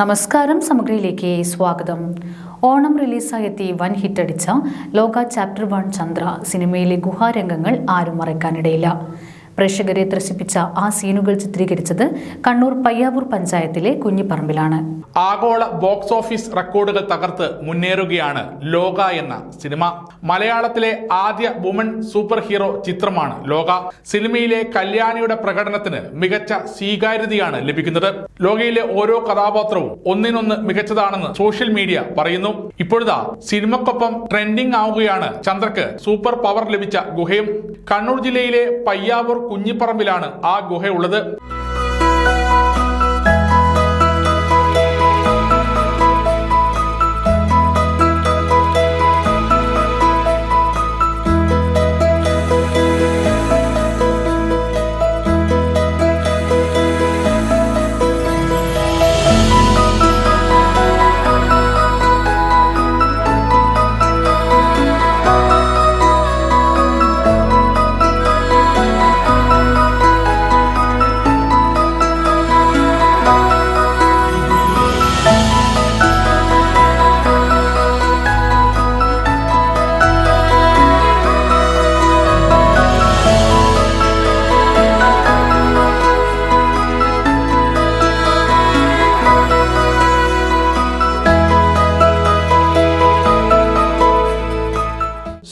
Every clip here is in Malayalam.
നമസ്കാരം സമഗ്രയിലേക്ക് സ്വാഗതം. ഓണം റിലീസായെത്തി വൻ ഹിറ്റടിച്ച ലോക ചാപ്റ്റർ വൺ ചന്ദ്ര സിനിമയിലെ ഗുഹാരംഗങ്ങൾ ആരും മറക്കാനിടയില്ല പ്രേക്ഷകരെ ത്രസിപ്പിച്ച ആ സീനുകൾ ചിത്രീകരിച്ചത് കണ്ണൂർ പയ്യാവൂർ പഞ്ചായത്തിലെ കുഞ്ഞിപ്പറമ്പിലാണ്. ആഗോള ബോക്സ് ഓഫീസ് റെക്കോർഡുകൾ തകർത്ത് മുന്നേറുകയാണ് ലോക എന്ന സിനിമ. മലയാളത്തിലെ ആദ്യ വുമൺ സൂപ്പർ ഹീറോ ചിത്രമാണ് ലോക. സിനിമയിലെ കല്യാണിയുടെ പ്രകടനത്തിന് മികച്ച സ്വീകാര്യതയാണ് ലഭിക്കുന്നത്. ലോകയിലെ ഓരോ കഥാപാത്രവും ഒന്നിനൊന്ന് മികച്ചതാണെന്ന് സോഷ്യൽ മീഡിയ പറയുന്നു. ഇപ്പോഴത്തെ സിനിമക്കൊപ്പം ട്രെൻഡിംഗ് ആവുകയാണ് ചന്ദ്രക്ക് സൂപ്പർ പവർ ലഭിച്ച ഗുഹയും. കണ്ണൂർ ജില്ലയിലെ പയ്യാവൂർ കുഞ്ഞിപ്പറമ്പിലാണ് ആ ഗുഹയുള്ളത്.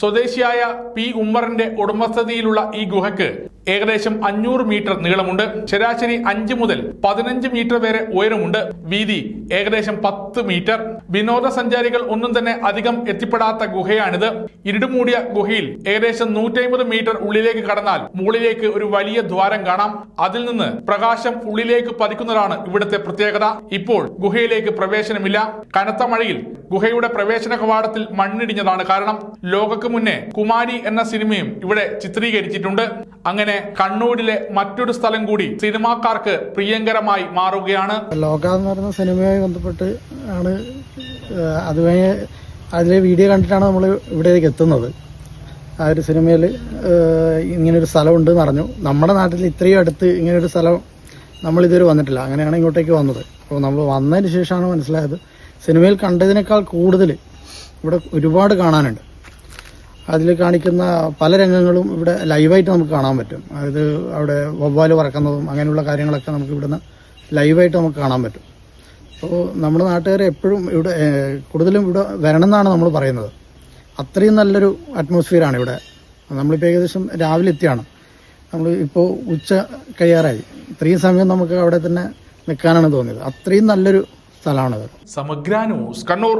സ്വദേശിയായ പി ഉമ്മറിന്റെ ഉടമസ്ഥതയിലുള്ള ഈ ഗുഹയ്ക്ക് ഏകദേശം അഞ്ഞൂറ് മീറ്റർ നീളമുണ്ട്. ശരാശരി അഞ്ച് മുതൽ പതിനഞ്ച് മീറ്റർ വരെ ഉയരമുണ്ട്. വീതി ഏകദേശം പത്ത് മീറ്റർ. വിനോദസഞ്ചാരികൾ ഒന്നും തന്നെ അധികം എത്തിപ്പെടാത്ത ഗുഹയാണിത്. ഇരുടുമൂടിയ ഗുഹയിൽ ഏകദേശം നൂറ്റമ്പത് മീറ്റർ ഉള്ളിലേക്ക് കടന്നാൽ മുകളിലേക്ക് ഒരു വലിയ ദ്വാരം കാണാം. അതിൽ നിന്ന് പ്രകാശം ഉള്ളിലേക്ക് പതിക്കുന്നതാണ് ഇവിടുത്തെ പ്രത്യേകത. ഇപ്പോൾ ഗുഹയിലേക്ക് പ്രവേശനമില്ല. കനത്ത മഴയിൽ ഗുഹയുടെ പ്രവേശന കവാടത്തിൽ മണ്ണിടിഞ്ഞതാണ്. കാരണം ലോകക്ക് മുന്നേ കുമാരി എന്ന സിനിമയും ഇവിടെ ചിത്രീകരിച്ചിട്ടുണ്ട്. അങ്ങനെ കണ്ണൂരിലെ മറ്റൊരു സ്ഥലം കൂടി സിനിമാക്കാർക്ക് പ്രിയങ്കരമായി മാറുകയാണ്. ലോക എന്ന് പറയുന്ന സിനിമയുമായി ബന്ധപ്പെട്ട് ആണ് അതുവഴി അതിലെ വീഡിയോ കണ്ടിട്ടാണ് നമ്മൾ ഇവിടേക്ക് എത്തുന്നത്. ആ ഒരു സിനിമയിൽ ഇങ്ങനൊരു സ്ഥലമുണ്ട് എന്ന് അറിഞ്ഞു. നമ്മുടെ നാട്ടിൽ ഇത്രയും അടുത്ത് ഇങ്ങനൊരു സ്ഥലം നമ്മൾ ഇതുവരെ വന്നിട്ടില്ല. അങ്ങനെയാണ് ഇങ്ങോട്ടേക്ക് വന്നത്. അപ്പോൾ നമ്മൾ വന്നതിന് ശേഷമാണ് മനസ്സിലായത്. സിനിമയിൽ കണ്ടതിനേക്കാൾ കൂടുതൽ ഇവിടെ ഒരുപാട് കാണാനുണ്ട്. അതിൽ കാണിക്കുന്ന പല രംഗങ്ങളും ഇവിടെ ലൈവായിട്ട് നമുക്ക് കാണാൻ പറ്റും. അതായത് അവിടെ വവ്വാൽ പറക്കുന്നതും അങ്ങനെയുള്ള കാര്യങ്ങളൊക്കെ നമുക്ക് ഇവിടുന്ന് ലൈവായിട്ട് നമുക്ക് കാണാൻ പറ്റും. അപ്പോൾ നമ്മുടെ നാട്ടുകാരെ എപ്പോഴും ഇവിടെ കൂടുതലും ഇവിടെ വരണം എന്നാണ് നമ്മൾ പറയുന്നത്. അത്രയും നല്ലൊരു അറ്റ്മോസ്ഫിയറാണ് ഇവിടെ. നമ്മളിപ്പോൾ ഏകദേശം രാവിലെ എത്തിയാണ്. നമ്മൾ ഇപ്പോൾ ഉച്ച കഴിയാറായി. ഇത്രയും സമയം നമുക്ക് അവിടെ തന്നെ നിൽക്കാനാണ് തോന്നിയത്. അത്രയും നല്ലൊരു സ്ഥലമാണത്. സമഗ്ര ന്യൂസ് കണ്ണൂർ.